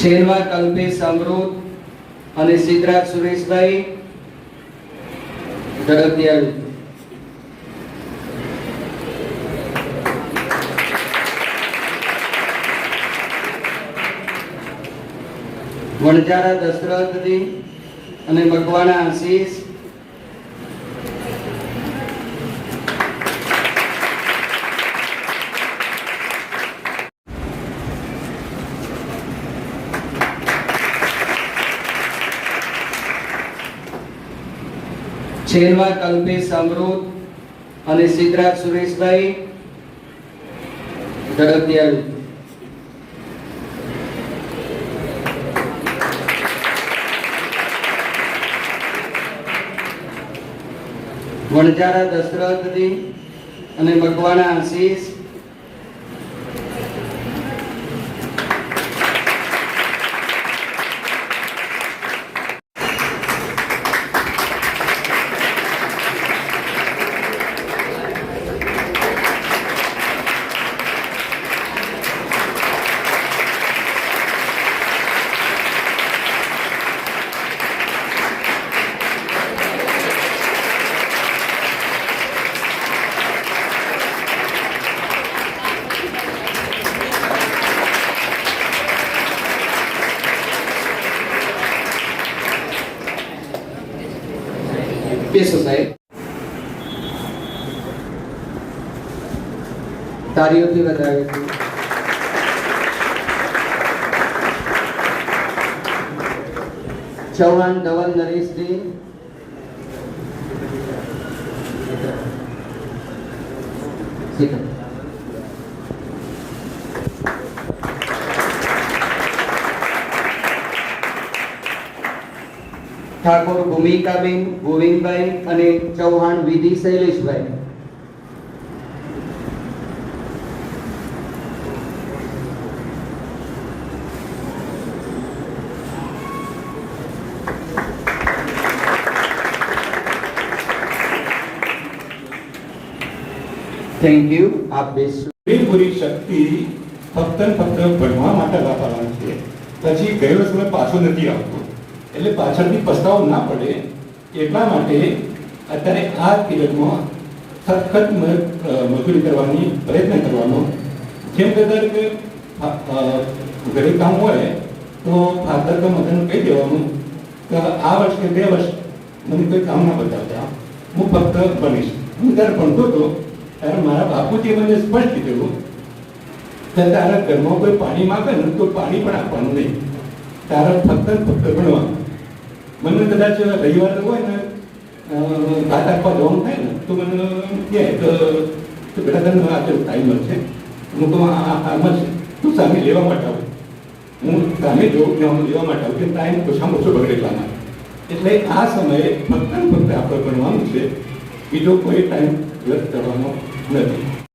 છેલવા કલ્પેશ અમૃત અને સિદ્ધરાજ સુરેશભાઈ ઝડપથી આવી. વણજારા દશરથજી અને મકવાણા આશીષ છેલવા કલ્પેશ અમૃત અને સિદ્ધરાજ સુરેશભાઈ ઝડપથી આવી. વણજારા દશરથજી અને મકવાણા આશીષ બેસો સાહેબ. તારીઓથી વધાવે ચૌહાણ ધવલ નરેશજી. શીખર ઠાકોર ભૂમિકાબેન, ગોવિંદભાઈ અને ચૌહાણ વિધિ શૈલેષભાઈ. થેન્ક યુ આપ પૂરી શક્તિ ફક્ત ફક્ત ભણવા માટે વાપરવાની છે પછી ગયો સમય પાછો નથી આવતો. એટલે પાછળથી પસ્તાવો ના પડે, એટલા માટે અત્યારે આ પીરિયડમાં સખત મજૂરી કરવાની પ્રયત્ન કરવાનો. જેમ કદાચ કે ઘરે કામ હોય, તો ફાધર કે મધરને કહી દેવાનું કે આ વર્ષ કે બે વર્ષ મને કોઈ કામ ના બતાવતા. હું ફક્ત બનીશ. હું ત્યારે ભણતો હતો, ત્યારે મારા બાપુજીએ મને સ્પષ્ટ કીધેલું કે તારા ઘરમાં કોઈ પાણી માંગે ને તો પાણી પણ આપવાનું નહીં. તારા ફક્ત ફક્ત ભણવાનું. મને કદાચ રવિવાર હોય ને ભાત આપવા જવાનું થાય ને, તો મને કહે તો બેટા તને આજે ટાઈમ છે. હું તો આ- આ- આમ જ તું સામે લેવા માટે આવું. હું સામે જોઉં ને હું લેવા માટે આવું, કે ટાઈમ ઓછામાં ઓછો બગડે એટલા માટે. એટલે આ સમયે ફક્ત ફક્ત આપણે ભણવાનું છે. બીજો કોઈ ટાઈમ વ્યર્થ કરવાનો નથી.